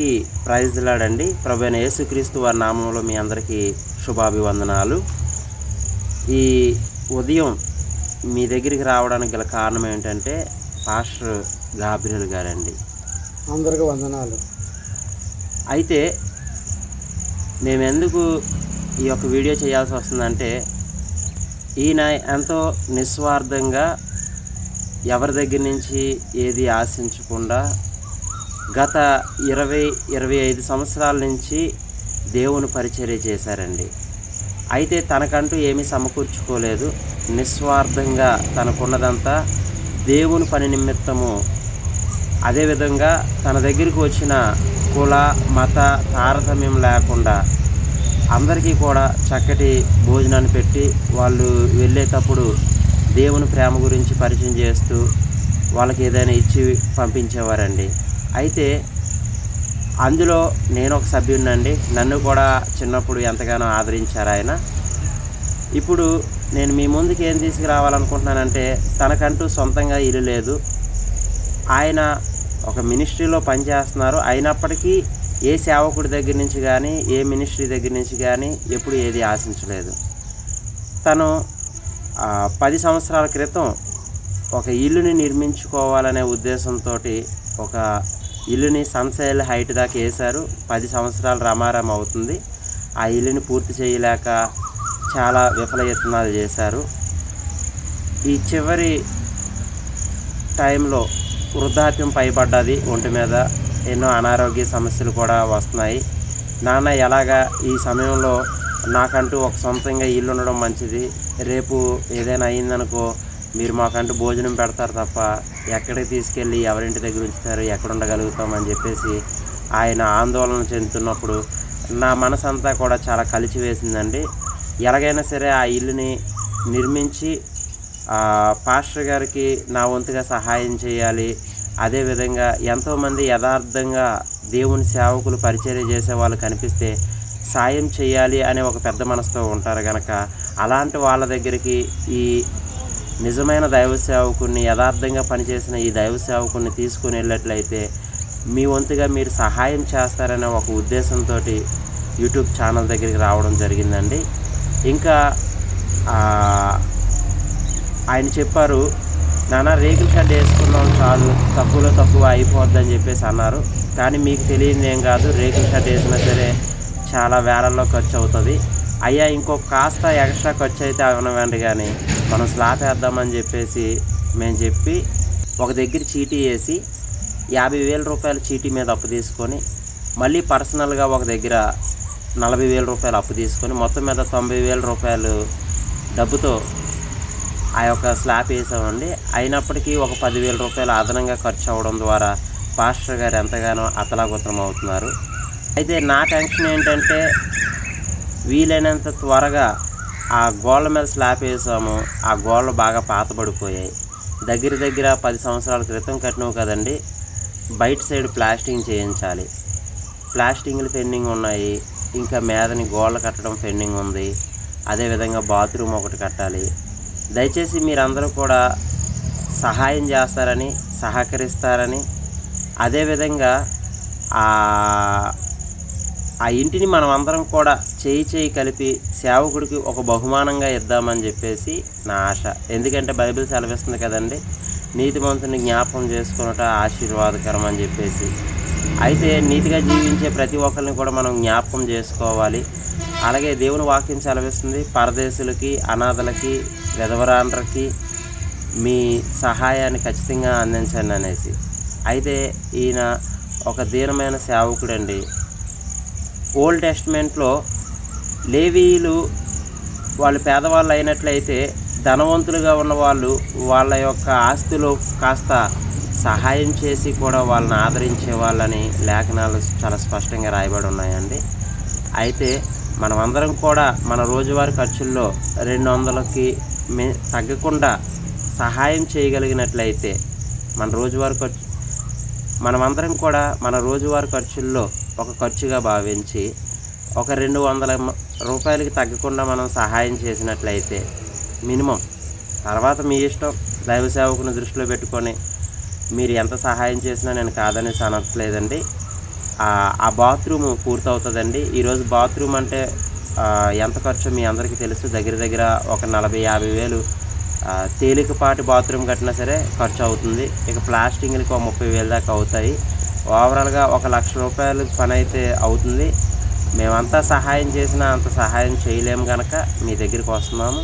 అందరికీ ప్రైజ్లాడండి ప్రభు అయిన యేసుక్రీస్తు వారి నామంలో మీ అందరికీ శుభాభివందనాలు. ఈ ఉదయం మీ దగ్గరికి రావడానికి గల కారణం ఏంటంటే పాస్టర్ గాబ్రియల్ గారండి. అందరికి వందనాలు. అయితే మేము ఎందుకు ఈ యొక్క వీడియో చేయాల్సి వస్తుందంటే ఈయన ఎంతో నిస్వార్థంగా ఎవరి దగ్గర నుంచి ఏది ఆశించకుండా గత ఇరవై ఇరవై ఐదు సంవత్సరాల నుంచి దేవుని పరిచర్య చేశారండి. అయితే తనకంటూ ఏమీ సమకూర్చుకోలేదు. నిస్వార్థంగా తనకున్నదంతా దేవుని పని నిమిత్తము. అదేవిధంగా తన దగ్గరికి వచ్చిన కుల మత తారతమ్యం లేకుండా అందరికీ కూడా చక్కటి భోజనాన్ని పెట్టి వాళ్ళు వెళ్ళేటప్పుడు దేవుని ప్రేమ గురించి పరిచయం చేస్తూ వాళ్ళకి ఏదైనా ఇచ్చి పంపించేవారండి. అయితే అందులో నేను ఒక సభ్యుడినండి. నన్ను కూడా చిన్నప్పుడు ఎంతగానో ఆదరించారు ఆయన. ఇప్పుడు నేను మీ ముందుకు ఏం తీసుకురావాలనుకుంటున్నానంటే తనకంటూ సొంతంగా ఇల్లు లేదు. ఆయన ఒక మినిస్ట్రీలో పనిచేస్తున్నారు. అయినప్పటికీ ఏ సేవకుడి దగ్గర నుంచి కానీ ఏ మినిస్ట్రీ దగ్గర నుంచి కానీ ఎప్పుడు ఏది ఆశించలేదు. తను పది సంవత్సరాల క్రితం ఒక ఇల్లుని నిర్మించుకోవాలనే ఉద్దేశంతో ఒక ఇల్లుని సన్సైల్ హైట్ దాకా వేశారు. పది సంవత్సరాలు రమారం అవుతుంది. ఆ ఇల్లుని పూర్తి చేయలేక చాలా విఫలయత్నాలు చేశారు. ఈ చివరి టైంలో వృద్ధాప్యం పైబడ్డది. ఒంటి మీద ఎన్నో అనారోగ్య సమస్యలు కూడా వస్తున్నాయి. నాన్న ఎలాగా ఈ సమయంలో? నాకంటూ ఒక సొంతంగా ఇల్లు ఉండడం మంచిది. రేపు ఏదైనా అయిందనుకో మీరు మాకంటూ భోజనం పెడతారు తప్ప ఎక్కడికి తీసుకెళ్ళి ఎవరింటి దగ్గర ఉంచుతారు ఎక్కడ ఉండగలుగుతాం అని చెప్పేసి ఆయన ఆందోళన చెందుతున్నప్పుడు నా మనసు అంతా కూడా చాలా కలిసి వేసిందండి ఎలాగైనా సరే ఆ ఇల్లుని నిర్మించి పాస్టర్ గారికి నా వంతుగా సహాయం చేయాలి. అదేవిధంగా ఎంతోమంది యథార్థంగా దేవుని సేవకులు పరిచర్య చేసే వాళ్ళు కనిపిస్తే సాయం చేయాలి అనే ఒక పెద్ద మనసుతో ఉంటారు కనుక అలాంటి వాళ్ళ దగ్గరికి ఈ నిజమైన దైవ సేవకుని యథార్థంగా పనిచేసిన ఈ దైవ సేవకుని తీసుకుని వెళ్ళినట్లయితే మీ వంతుగా మీరు సహాయం చేస్తారనే ఒక ఉద్దేశంతో యూట్యూబ్ ఛానల్ దగ్గరికి రావడం జరిగిందండి. ఇంకా ఆయన చెప్పారు నానా రేకుల షెడ్ వేసుకున్నాం చాలు తక్కువలో తక్కువ అయిపోద్దని చెప్పేసి అన్నారు. కానీ మీకు తెలియదు ఏం కాదు రేకుల షెడ్ వేసినా సరే చాలా వేలల్లో ఖర్చు అవుతుంది అయ్యా ఇంకొక కాస్త ఎక్స్ట్రా ఖర్చు అయితే అవనవండి కానీ మనం స్లాబ్ వేద్దామని చెప్పేసి మేము చెప్పి ఒక దగ్గర చీటీ వేసి యాభై వేల రూపాయల చీటీ మీద అప్పు తీసుకొని మళ్ళీ పర్సనల్గా ఒక దగ్గర నలభై వేల రూపాయలు అప్పు తీసుకొని మొత్తం మీద తొంభై వేల రూపాయలు డబ్బుతో ఆ యొక్క స్లాబ్ వేసామండి. అయినప్పటికీ ఒక పదివేల రూపాయలు అదనంగా ఖర్చు అవ్వడం ద్వారా పాస్టర్ గారు ఎంతగానో అతలాకుతలం అవుతున్నారు. అయితే నా టెన్షన్ ఏంటంటే వీలైనంత త్వరగా ఆ గోళ్ళ మీద స్లాబ్ వేసాము. ఆ గోళ్ళు బాగా పాతబడిపోయాయి. దగ్గర దగ్గర పది సంవత్సరాల క్రితం కట్టినవు కదండి. బయట సైడ్ ప్లాస్టింగ్ చేయించాలి. ప్లాస్టింగ్లు పెండింగ్ ఉన్నాయి. ఇంకా మీదని గోళ్ళ కట్టడం పెండింగ్ ఉంది. అదేవిధంగా బాత్రూమ్ ఒకటి కట్టాలి. దయచేసి మీరందరూ కూడా సహాయం చేస్తారని సహకరిస్తారని అదేవిధంగా ఆ ఇంటిని మనం అందరం కూడా చేయి చేయి కలిపి సేవకుడికి ఒక బహుమానంగా ఇద్దామని చెప్పేసి నా ఆశ. ఎందుకంటే బైబిల్ సెలవిస్తుంది కదండి నీతిమంతుని జ్ఞాపకం చేసుకున్నట ఆశీర్వాదకరం అని చెప్పేసి. అయితే నీతిగా జీవించే ప్రతి ఒక్కరిని కూడా మనం జ్ఞాపకం చేసుకోవాలి. అలాగే దేవుని వాక్యం సెలవిస్తుంది పరదేశులకి అనాథలకి విధవరాండ్రకి మీ సహాయాన్ని ఖచ్చితంగా అందించండి అనేసి. అయితే ఈయన ఒక దీనమైన సేవకుడండి. ఓల్డ్ టెస్ట్మెంట్లో లేవీయులు వాళ్ళు పేదవాళ్ళు అయినట్లయితే ధనవంతులుగా ఉన్న వాళ్ళు వాళ్ళ యొక్క ఆస్తిలో కాస్త సహాయం చేసి కూడా వాళ్ళని ఆదరించే వాళ్ళని లేఖనాలు చాలా స్పష్టంగా రాయబడి ఉన్నాయండి. అయితే మనమందరం కూడా మన రోజువారీ ఖర్చుల్లో రెండు వందలకి మే తగ్గకుండా సహాయం చేయగలిగినట్లయితే మన రోజువారీ ఖర్చు మనమందరం కూడా మన రోజువారీ ఖర్చుల్లో ఒక ఖర్చుగా భావించి ఒక రెండు వందల రూపాయలకి తగ్గకుండా మనం సహాయం చేసినట్లయితే మినిమం. తర్వాత మీ ఇష్టం దైవ సేవకుని దృష్టిలో పెట్టుకొని మీరు ఎంత సహాయం చేసినా నేను కాదనేసి అనట్లేదండి. ఆ- బాత్రూమ్ పూర్తవుతుందండి. ఈరోజు బాత్రూమ్ అంటే ఎంత ఖర్చు మీ అందరికీ తెలుసు. దగ్గర దగ్గర ఒక నలభై యాభై వేలు తేలికపాటి బాత్రూమ్ కట్టినా సరే ఖర్చు అవుతుంది. ఇక ప్లాస్టింగ్లకి ఒక ముప్పై వేలు దాకా అవుతాయి. ఓవరాల్గా ఒక లక్ష రూపాయలు పని అయితే అవుతుంది. మేమంతా సహాయం చేసినా అంత సహాయం చేయలేము కనుక మీ దగ్గరికి వస్తున్నాము.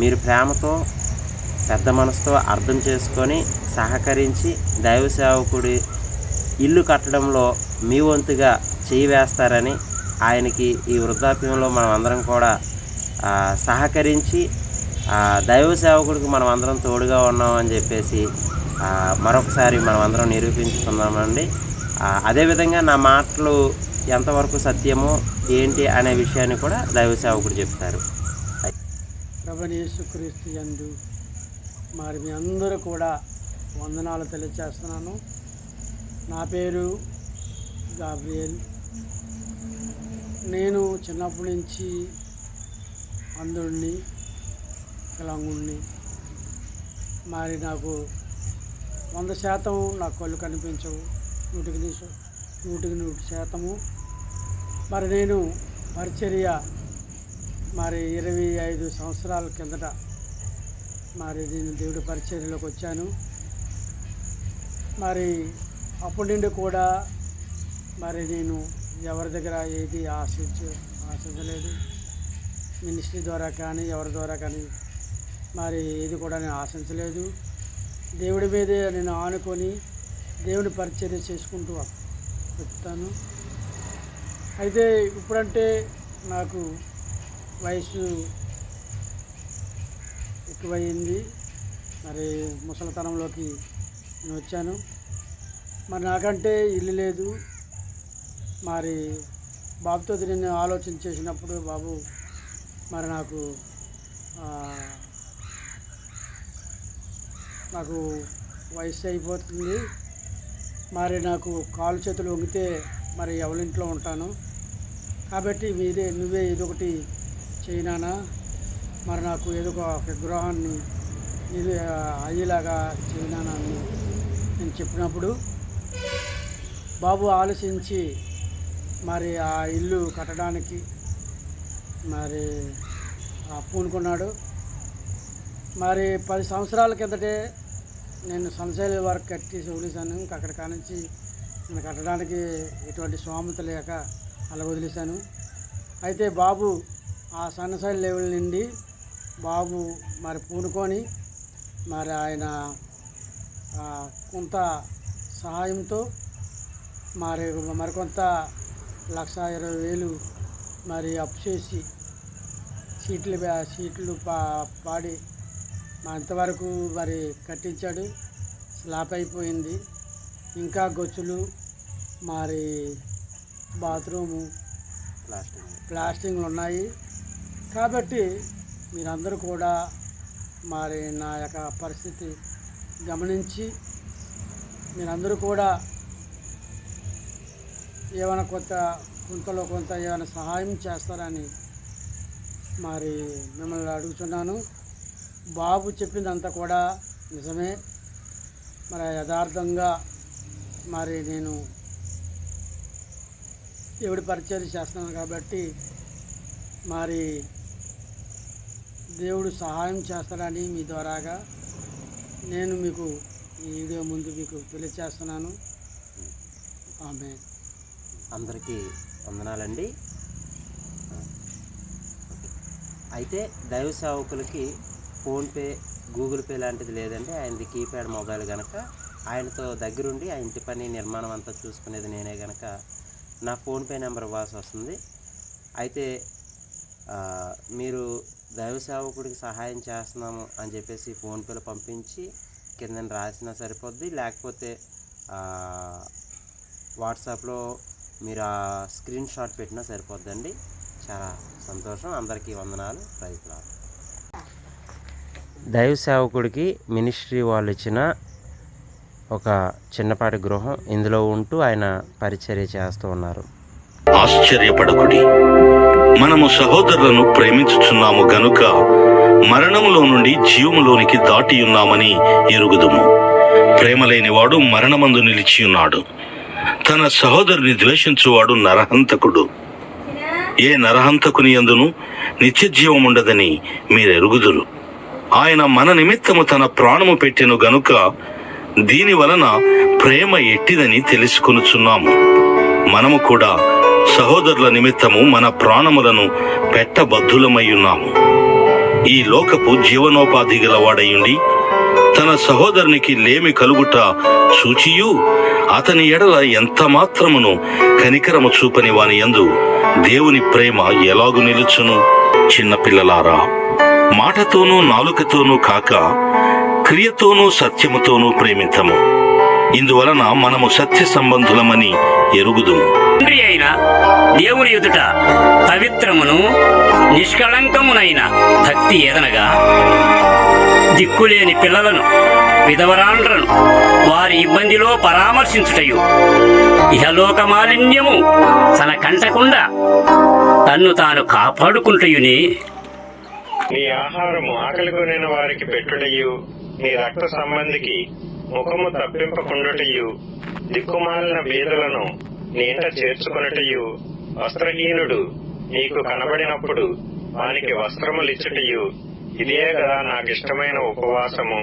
మీరు ప్రేమతో పెద్ద మనసుతో అర్థం చేసుకొని సహకరించి దైవ సేవకుడి ఇల్లు కట్టడంలో మీ వంతుగా చేయి వేస్తారని ఆయనకి ఈ వృద్ధాప్యంలో మనం అందరం కూడా సహకరించి దైవ సేవకుడికి మనం అందరం తోడుగా ఉన్నామని చెప్పేసి మరొకసారి మనం అందరం నిరూపించుకుందామండి. అదేవిధంగా నా మాటలు ఎంతవరకు సత్యమో ఏంటి అనే విషయాన్ని కూడా దైవ సేవకుడు చెప్తారు. ప్రభని యేసుక్రీస్తు మరి మీ అందరూ కూడా వందనాలు తెలియచేస్తున్నాను. నా పేరు గాబ్రియల్. నేను చిన్నప్పటి నుంచి అందుడిని వికలాంగుణ్ణి మరి నాకు వంద శాతం నా కళ్ళు కనిపించవు. నూటికి నీ- నూటికి నూటి శాతము. మరి నేను పరిచర్య మరి ఇరవై ఐదు సంవత్సరాల కిందట మరి నేను దేవుడి పరిచర్యలోకి వచ్చాను. మరి అప్పటి నుండి కూడా మరి నేను ఎవరి దగ్గర ఏది ఆశించ ఆశించలేదు. మినిస్ట్రీ ద్వారా కానీ ఎవరి ద్వారా కానీ మరి ఏది కూడా నేను ఆశించలేదు. దేవుడి మీదే నేను ఆనుకొని దేవుని పరిచర్య చేసుకుంటూ చెప్తాను అయితే ఇప్పుడంటే నాకు వయసు ఎక్కువయింది మరి ముసలితనంలోకి నేను వచ్చాను. మరి నాకంటే ఇల్లు లేదు. మరి బాబుతో నేను ఆలోచన చేసినప్పుడు బాబు మరి నాకు నాకు వయసు అయిపోతుంది. మరి నాకు కాలు చేతులు వంగితే మరి ఎవరింట్లో ఉంటాను? కాబట్టి మీరే నువ్వే ఏదో ఒకటి చేయనానా మరి నాకు ఏదో ఒక విగ్రహాన్ని ఇది అయ్యేలాగా చేయనానా అని నేను చెప్పినప్పుడు బాబు ఆలోచించి మరి ఆ ఇల్లు కట్టడానికి మరి ఆ పూనుకున్నాడు. మరి పది సంవత్సరాల కిందటే నేను సన్సైల్ వర్క్ కట్టి వదిలేశాను. ఇంకా అక్కడ కానించి నేను కట్టడానికి ఎటువంటి స్వామత లేక అలా వదిలేశాను. అయితే బాబు ఆ సన్సైల్ లెవెల్ నుండి బాబు మరి పూనుకొని మరి ఆయన కొంత సహాయంతో మరి మరికొంత లక్ష ఇరవై వేలు మరి అప్పు చేసి సీట్లు సీట్లు పా పాడి అంతవరకు మరి కట్టించాడు. స్లాప్ అయిపోయింది. ఇంకా గొచ్చులు మరి బాత్రూము ప్లాస్టింగ్లు ఉన్నాయి. కాబట్టి మీరందరూ కూడా మరి నా యొక్క పరిస్థితి గమనించి మీరందరూ కూడా ఏమైనా కొంత కొంతలో కొంత ఏమైనా సహాయం చేస్తారని మరి మిమ్మల్ని అడుగుతున్నాను. బాబు చెప్పిందంతా కూడా నిజమే. మరి యథార్థంగా మరి నేను దేవుడి పరిచయం చేస్తున్నాను కాబట్టి మరి దేవుడు సహాయం చేస్తాడని మీ ద్వారాగా నేను మీకు ఈ వీడియో ముందు మీకు తెలియచేస్తున్నాను. ఆమె. అందరికీ వందనాలండి. అయితే దైవ సేవకులకి ఫోన్పే గూగుల్ పే లాంటిది లేదండి. ఆయనది కీప్యాడ్ మొబైల్ కనుక ఆయనతో దగ్గరుండి ఆ ఇంటి పని నిర్మాణం అంతా చూసుకునేది నేనే కనుక నా ఫోన్పే నెంబర్ ఇవ్వాల్సి వస్తుంది. అయితే మీరు దైవ సేవకుడికి సహాయం చేస్తున్నాము అని చెప్పేసి ఫోన్పేలో పంపించి కింద రాసినా సరిపోద్ది. లేకపోతే వాట్సాప్లో మీరు ఆ స్క్రీన్ షాట్ పెట్టినా సరిపోద్దండి. చాలా సంతోషం. అందరికీ వందనాలు. రైతులు దైవ సేవకుడికి మినిస్ట్రీ వాళ్ళు ఇచ్చిన ఒక చిన్నపాటి గృహం ఇందులో ఉంటూ ఆయన పరిచర్య చేస్తూ ఉన్నారు. ఆశ్చర్యపడకుడి. మనము సహోదరులను ప్రేమించుచున్నాము గనుక మరణములో నుండి జీవములోనికి దాటి ఉన్నామని ఎరుగుదుము. ప్రేమ లేనివాడు మరణమందు నిలిచి ఉన్నాడు. తన సహోదరుని ద్వేషించువాడు నరహంతకుడు. ఏ నరహంతకుని అందును నిత్య జీవముండదని మీరెరుగుదురు. ఆయన మన నిమిత్తము తన ప్రాణము పెట్టెను గనుక దీని వలన ప్రేమ ఎట్టిదని తెలుసుకొనుచున్నాము. మనము కూడా సహోదరుల నిమిత్తము మన ప్రాణములను పెట్టబద్ధులమై ఉన్నాము. ఈ లోకపు జీవనోపాధి గలవాడయుండి తన సహోదరునికి లేమి కలుగుట సూచియు అతని ఎడల ఎంత మాత్రమును కనికరము చూపని వాని యందు దేవుని ప్రేమ ఎలాగు నిలుచును? చిన్నపిల్లలారా మాటతోనూ నాలుకతోనూ కాక క్రియతోనూ సత్యముతోనూ ప్రేమితము. ఇందువలన మనము సత్య సంబంధులమని ఎరుగుదుము. తండ్రి అయిన దేవుని ఎదుట పవిత్రమును నిష్కళంకమునైన భక్తి ఏదనగా దిక్కులేని పిల్లలను విధవరాండ్రను వారి ఇబ్బందిలో పరామర్శించుటయు. ఇహలోక మాలిన్యము తన కంటకుండా తన్ను తాను కాపాడుకుంటయుని నీ ఆహారము ఆకలి కొనిన వారికి పెట్టుటయు నీ రక్త సంబంధికి ముఖము తప్పింపకుండుటయు దిక్కుమాలిన బీదలను నీంట చేర్చుకున్నటయు వస్త్రహీనుడు నీకు కనబడినప్పుడు వానికి వస్త్రములిచ్చుటయు ఇదే కదా నాకు ఇష్టమైన ఉపవాసము.